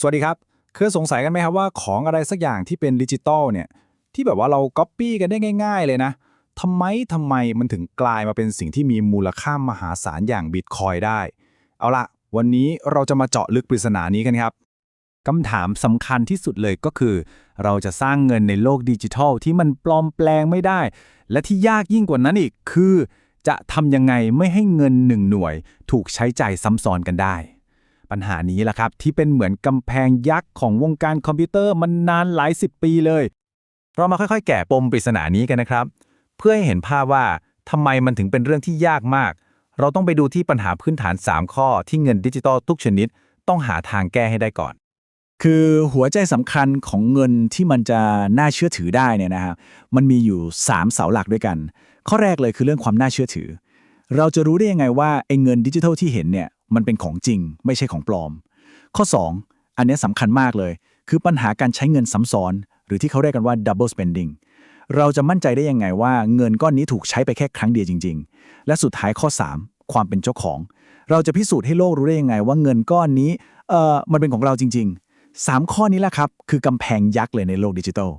สวัสดีครับ เคยสงสัยกันไหมครับว่าของอะไรสักอย่างที่เป็นดิจิตอลเนี่ย ที่แบบว่าเราก๊อปปี้กันได้ง่าย ๆ เลยนะทำไมทำไมมันถึงกลายมาเป็นสิ่งที่มีมูลค่ามหาศาลอย่างบิตคอยได้ เอาละวันนี้เราจะมาเจาะลึกปริศนานี้กันครับคำถามสำคัญที่สุดเลยก็คือ เราจะสร้างเงินในโลกดิจิทัลที่มันปลอมแปลงไม่ได้ และที่ยากยิ่งกว่านั้นอีกคือ จะทำยังไงไม่ให้เงินหนึ่งหน่วย ถูกใช้จ่ายซ้ำซ้อนกันได้ ปัญหานี้แหละครับ ที่เป็นเหมือนกำแพงยักษ์ของวงการคอมพิวเตอร์มันนานหลายสิบปีเลย เรามาค่อยๆ แกะปมปริศนานี้กันนะครับ เพื่อให้เห็นภาพว่าทำไมมันถึงเป็นเรื่องที่ยากมาก เราต้องไปดูที่ปัญหาพื้นฐาน 3 ข้อที่เงินดิจิตอลทุกชนิด ต้องหาทางแก้ให้ได้ก่อน คือหัวใจสำคัญของเงินที่มันจะน่าเชื่อถือได้เนี่ยนะครับมันมีอยู่ 3 เสาหลักด้วยกัน ข้อแรกเลยคือเรื่องความน่าเชื่อถือ เราจะรู้ได้ยังไงว่าไอ้เงินดิจิทัลที่เห็นเนี่ย มันเป็นของจริง ไม่ใช่ของปลอม ข้อ 2 อันนี้สำคัญมากเลย คือปัญหาการใช้เงินซ้ำซ้อน หรือที่เขาเรียกกันว่า double spending เราจะมั่นใจได้ยังไงว่าเงินก้อนนี้ถูกใช้ไปแค่ครั้งเดียวจริง ๆ และสุดท้ายข้อ 3 ความเป็นเจ้าของ เราจะพิสูจน์ให้โลกรู้ได้ยังไงว่าเงินก้อนนี้เอ่อมันเป็นของเราจริง ๆ 3 ข้อนี้แหละครับ คือกำแพงยักษ์เลยในโลกดิจิทัล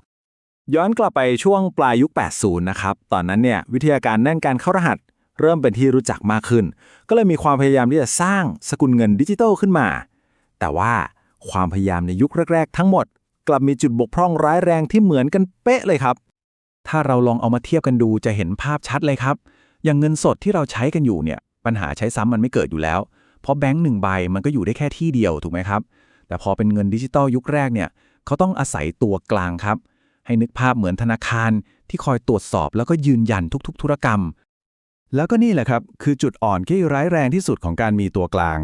ย้อนกลับไปช่วงปลายยุค 80 นะครับ ตอนนั้นเนี่ยวิทยาการแน่นการเข้ารหัส เริ่มเป็นที่รู้จักมากขึ้น ก็เลยมีความพยายามที่จะสร้างสกุลเงินดิจิทัลขึ้นมา แต่ว่าความพยายามในยุคแรก ๆ ทั้งหมด กลับมีจุดบกพร่องร้ายแรงที่เหมือนกันเป๊ะเลยครับ ถ้าเราลองเอามาเทียบกันดูจะเห็นภาพชัดเลยครับ อย่างเงินสดที่เราใช้กันอยู่เนี่ยปัญหาใช้ซ้ำมันไม่เกิดอยู่แล้ว เพราะแบงค์หนึ่งใบมันก็อยู่ได้แค่ที่เดียวถูกไหมครับ แต่พอเป็นเงินดิจิตอลยุคแรกเนี่ยเขาต้องอาศัยตัวกลางครับ ให้นึกภาพเหมือนธนาคารที่คอยตรวจสอบแล้วก็ยืนยันทุก ๆ ธุรกรรม แล้วก็นี่แหละครับ คือจุดอ่อนที่ร้ายแรงที่สุดของการมีตัวกลาง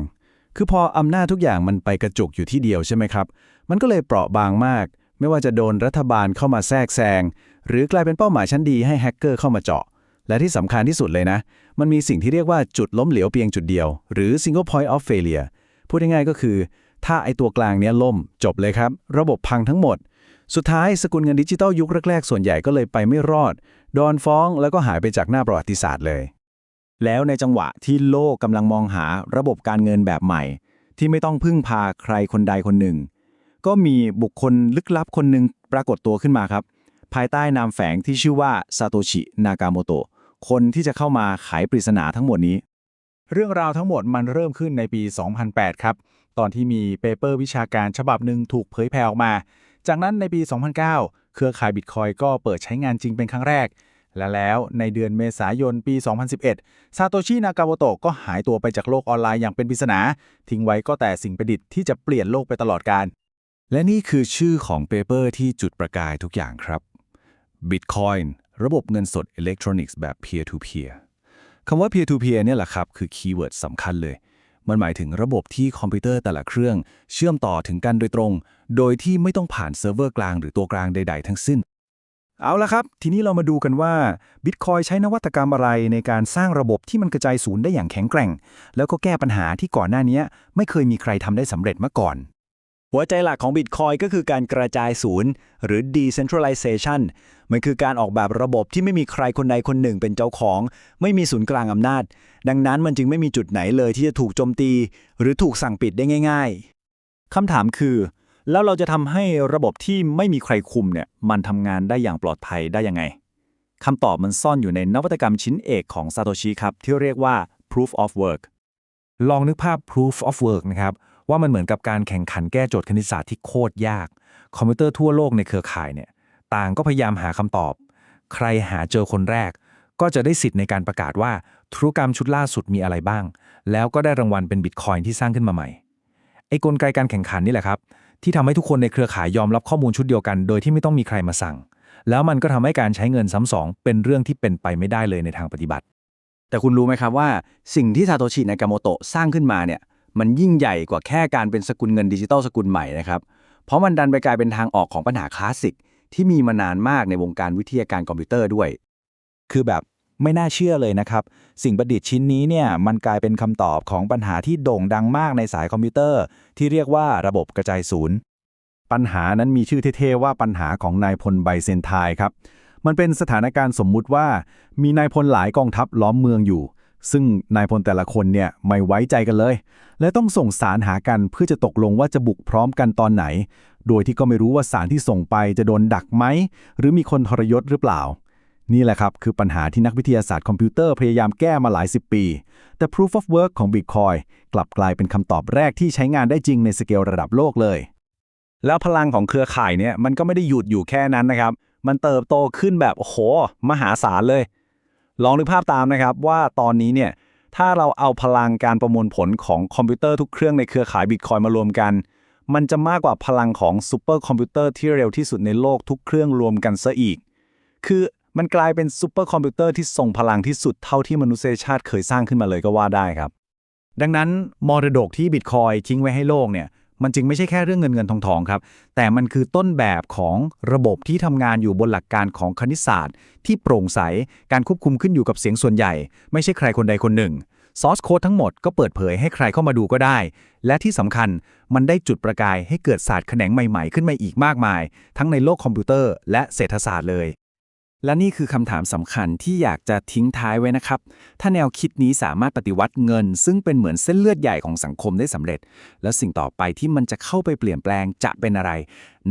คือพออำนาจทุกอย่างมันไปกระจุกอยู่ที่เดียวใช่ไหมครับ มันก็เลยเปราะบางมาก ไม่ว่าจะโดนรัฐบาลเข้ามาแทรกแซง หรือกลายเป็นเป้าหมายชั้นดีให้แฮกเกอร์เข้ามาเจาะ และที่สำคัญที่สุดเลยนะ มันมีสิ่งที่เรียกว่าจุดล้มเหลวเพียงจุดเดียว หรือ single point of failure พูดง่ายๆก็คือ ถ้าไอตัวกลางเนี้ยล่มจบเลยครับ ระบบพังทั้งหมด สุดท้ายสกุลเงินดิจิตอลยุคแรกๆ ส่วนใหญ่ก็เลยไปไม่รอด โดนฟ้องแล้วก็หายไปจากหน้าประวัติศาสตร์เลย แล้วในจังหวะที่โลกกำลังมองหาระบบการเงินแบบใหม่ ที่ไม่ต้องพึ่งพาใครคนใดคนหนึ่ง ก็มีบุคคลลึกลับคนหนึ่งปรากฏตัวขึ้นมาครับ ภายใต้นามแฝงที่ชื่อว่าซาโตชินากาโมโตะคนที่จะเข้ามาไขปริศนาทั้งหมดนี้ เรื่องราวทั้งหมดมันเริ่มขึ้นในปี 2008 ครับ ตอนที่มีเปเปอร์วิชาการฉบับหนึ่งถูกเผยแพร่ออกมา จากนั้นในปี 2009 เครือข่ายบิตคอยก็เปิดใช้งานจริงเป็นครั้งแรก และแล้วในเดือนเมษายนปี 2011 ซาโตชิ นากาโมโตะก็หายตัวไปจากโลกออนไลน์อย่างเป็นปริศนา ทิ้งไว้ก็แต่สิ่งประดิษฐ์ที่จะเปลี่ยนโลกไปตลอดกาล และนี่คือชื่อของเปเปอร์ที่จุดประกายทุกอย่างครับ Bitcoin ระบบเงินสดอิเล็กทรอนิกส์แบบ peer to peer คำว่า peer to peer เนี่ยแหละครับ คือคีย์เวิร์ดสำคัญเลย มันหมายถึงระบบที่คอมพิวเตอร์แต่ละเครื่อง เชื่อมต่อถึงกันโดยตรง โดยที่ไม่ต้องผ่านเซิร์ฟเวอร์กลางหรือตัวกลางใด ๆ ทั้งสิ้น เอาละครับ ทีนี้เรามาดูกันว่า Bitcoin ใช้นวัตกรรมอะไรในการสร้างระบบที่มันกระจายศูนย์ได้อย่างแข็งแกร่ง แล้วก็แก้ปัญหาที่ก่อนหน้านี้ไม่เคยมีใครทำได้สำเร็จมาก่อนหัวใจหลักของ Bitcoin ก็คือการกระจายศูนย์ หรือ decentralization มันคือการออกแบบระบบที่ไม่มีใครคนใดคนหนึ่งเป็นเจ้าของ ไม่มีศูนย์กลางอำนาจ ดังนั้นมันจึงไม่มีจุดไหนเลยที่จะถูกโจมตี หรือถูกสั่งปิดได้ง่าย ๆคำถามคือ แล้วเราจะทำให้ระบบที่ไม่มีใครคุมเนี่ยมันทำงานได้อย่างปลอดภัยได้ยังไงคำตอบมันซ่อนอยู่ในนวัตกรรมชิ้นเอกของซาโตชิครับที่เรียกว่า proof of work ลองนึกภาพ proof of work นะครับว่ามันเหมือนกับการแข่งขันแก้โจทย์คณิตศาสตร์ที่โคตรยาก คอมพิวเตอร์ทั่วโลกในเครือข่ายเนี่ย ต่างก็พยายามหาคำตอบ ใครหาเจอคนแรก ก็จะได้สิทธิ์ในการประกาศว่าธุรกรรมชุดล่าสุดมีอะไรบ้าง แล้วก็ได้รางวัลเป็นบิตคอยน์ที่สร้างขึ้นมาใหม่ ไอ้กลไกการแข่งขันนี่แหละครับ ที่ทำให้ทุกคนในเครือข่ายยอมรับข้อมูลชุดเดียวกัน โดยที่ไม่ต้องมีใครมาสั่ง แล้วมันก็ทำให้การใช้เงินซ้ำสองเป็นเรื่องที่เป็นไปไม่ได้เลยในทางปฏิบัติ แต่คุณรู้ไหมครับว่า สิ่งที่ซาโตชินากาโมโตะสร้างขึ้นมาเนี่ย มันยิ่งใหญ่กว่าแค่การเป็นสกุลเงินดิจิตอลสกุลใหม่นะครับ เพราะมันดันไปกลายเป็นทางออกของปัญหาคลาสสิก ที่มีมานานมากในวงการวิทยาการคอมพิวเตอร์ด้วย คือแบบไม่น่าเชื่อเลยนะครับ สิ่งประดิษฐ์ชิ้นนี้เนี่ยมันกลายเป็นคำตอบของปัญหาที่โด่งดังมากในสายคอมพิวเตอร์ ที่เรียกว่าระบบกระจายศูนย์ ปัญหานั้นมีชื่อเท่ๆว่าปัญหาของนายพลไบเซนทายครับ มันเป็นสถานการณ์สมมุติว่า มีนายพลหลายกองทัพล้อมเมืองอยู่ ซึ่งนายพลแต่ละคนเนี่ยไม่ไว้ใจกันเลย และต้องส่งสารหากันเพื่อจะตกลงว่าจะบุกพร้อมกันตอนไหน โดยที่ก็ไม่รู้ว่าสารที่ส่งไปจะโดนดักไหม หรือมีคนทรยศหรือเปล่า นี่แหละครับคือปัญหาที่นักวิทยาศาสตร์คอมพิวเตอร์พยายามแก้มาหลายสิบปี แต่ Proof of Work ของ Bitcoin กลับกลายเป็นคำตอบแรกที่ใช้งานได้จริงในสเกลระดับโลกเลย แล้วพลังของเครือข่ายเนี่ยมันก็ไม่ได้หยุดอยู่แค่นั้นนะครับ มันเติบโตขึ้นแบบโอ้โห มหาศาลเลย ลองนึกภาพตามนะครับว่าตอนนี้เนี่ยถ้าเราเอาพลังการประมวลผลของคอมพิวเตอร์ทุกเครื่องในเครือข่ายบิตคอยมารวมกัน มันจะมากกว่าพลังของซูเปอร์คอมพิวเตอร์ที่เร็วที่สุดในโลกทุกเครื่องรวมกันซะอีก คือมันกลายเป็นซูเปอร์คอมพิวเตอร์ที่ทรงพลังที่สุดเท่าที่มนุษยชาติเคยสร้างขึ้นมาเลยก็ว่าได้ครับ ดังนั้นมรดกที่บิตคอยทิ้งไว้ให้โลกเนี่ย มันจึงไม่ใช่แค่เรื่องเงินเงินทองทองครับ แต่มันคือต้นแบบของระบบที่ทำงานอยู่บนหลักการของคณิตศาสตร์ ที่โปร่งใส การควบคุมขึ้นอยู่กับเสียงส่วนใหญ่ ไม่ใช่ใครคนใดคนหนึ่งซอสโค้ดทั้งหมดก็เปิดเผยให้ใครเข้ามาดูก็ได้ และที่สำคัญมันได้จุดประกายให้เกิดศาสตร์แขนงใหม่ๆ ขึ้นมาอีกมากมาย ทั้งในโลกคอมพิวเตอร์และเศรษฐศาสตร์เลย และนี่คือคำถามสำคัญที่อยากจะทิ้งท้ายไว้นะครับ ถ้าแนวคิดนี้สามารถปฏิวัติเงิน ซึ่งเป็นเหมือนเส้นเลือดใหญ่ของสังคมได้สำเร็จ แล้วสิ่งต่อไปที่มันจะเข้าไปเปลี่ยนแปลงจะเป็นอะไร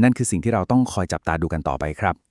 นั่นคือสิ่งที่เราต้องคอยจับตาดูกันต่อไปครับ